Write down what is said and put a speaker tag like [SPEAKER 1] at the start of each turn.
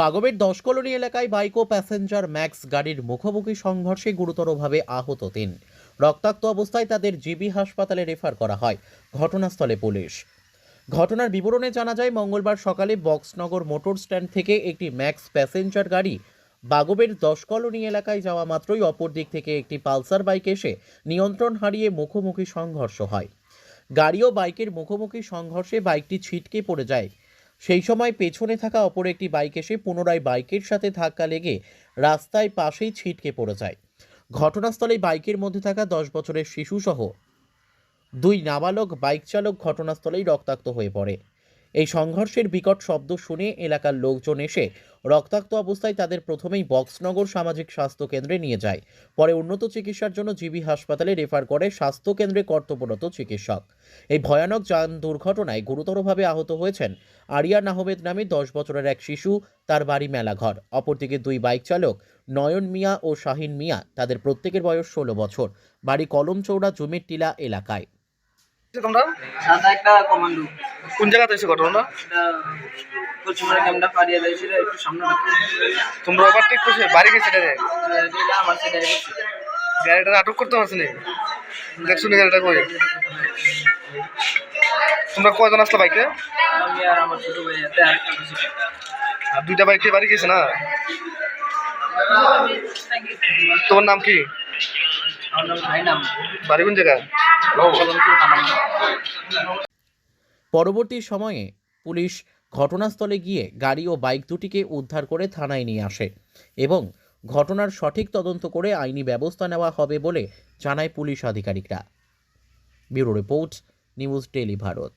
[SPEAKER 1] বাগবের দশ কলোনি এলাকায় বাইক ও প্যাসেঞ্জার ম্যাক্স গাড়ির মুখোমুখি সংঘর্ষে গুরুতরভাবে আহত তিন। রক্তাক্ত অবস্থায় তাদের জিবি হাসপাতালে রেফার করা হয়, ঘটনাস্থলে পুলিশ। ঘটনার বিবরণে জানা যায়, মঙ্গলবার সকালে বক্সনগর মোটর স্ট্যান্ড থেকে একটি ম্যাক্স প্যাসেঞ্জার গাড়ি বাগবের দশ কলোনি এলাকায় যাওয়া মাত্রই অপর দিক থেকে একটি পালসার বাইক এসে নিয়ন্ত্রণ হারিয়ে মুখোমুখি সংঘর্ষ হয়। গাড়ি ও বাইকের মুখোমুখি সংঘর্ষে বাইকটি ছিটকে পড়ে যায়। সেই সময় পেছনে থাকা অপর একটি বাইক এসে পুনরায় বাইকের সাথে ধাক্কা লেগে রাস্তায় পাশেই ছিটকে পড়ে যায়। ঘটনাস্থলে বাইকের মধ্যে থাকা দশ বছরের শিশুসহ দুই নাবালক বাইক চালক ঘটনাস্থলেই রক্তাক্ত হয়ে পড়ে। এই সংঘর্ষের বিকট শব্দ শুনে এলাকার লোকজন এসে রক্তাক্ত অবস্থায় তাদের প্রথমেই বক্সনগর সামাজিক স্বাস্থ্য কেন্দ্রে নিয়ে যায়। পরে উন্নত চিকিৎসার জন্য জিবি হাসপাতালে রেফার করে স্বাস্থ্য কেন্দ্রে কর্তব্যরত চিকিৎসক। এই ভয়ানক যান দুর্ঘটনায় গুরুতরভাবে আহত হয়েছেন আরিয়ান আহমেদ নামে দশ বছরের এক শিশু, তার বাড়ি মেলাঘর। অপরদিকে দুই বাইক চালক, নয়ন মিয়া ও শাহিন মিয়া, তাদের প্রত্যেকের বয়স ষোলো বছর। বাড়ি কলমচৌড়া জমির টিলা এলাকায়।
[SPEAKER 2] তোমরা?
[SPEAKER 3] সাদা একটা কমান্ডো
[SPEAKER 2] কোন জায়গাতে হয়েছে ঘটনাটা?
[SPEAKER 3] এটা পশ্চিমবঙ্গের ক্যামটা পাড়িয়ে দিয়েছিল একটু সামনে
[SPEAKER 2] তোমরা ওভারটেক করছে বাড়ি গেছে রে
[SPEAKER 3] আমার সাথে
[SPEAKER 2] গাড়িটা আটক করতে পারছি না। দেখছ না গাড়িটা কই? তোমরা কয়জন আসলে বাইকে?
[SPEAKER 3] আমি আর আমার ছোট ভাই এতে আরেকটা বেশি
[SPEAKER 2] আর দুইটা বাইকে বাড়ি গেছে না? তোমার নাম কি?
[SPEAKER 3] আমার নাম
[SPEAKER 2] বাড়ি কোন জায়গা
[SPEAKER 1] পরবর্তী সময়ে পুলিশ ঘটনাস্থলে গিয়ে গাড়ি ও বাইক দুটিকে উদ্ধার করে থানায় নিয়ে আসে এবং ঘটনার সঠিক তদন্ত করে আইনি ব্যবস্থা নেওয়া হবে বলে জানায় পুলিশ আধিকারিকরা। Bureau report, news daily Bharat.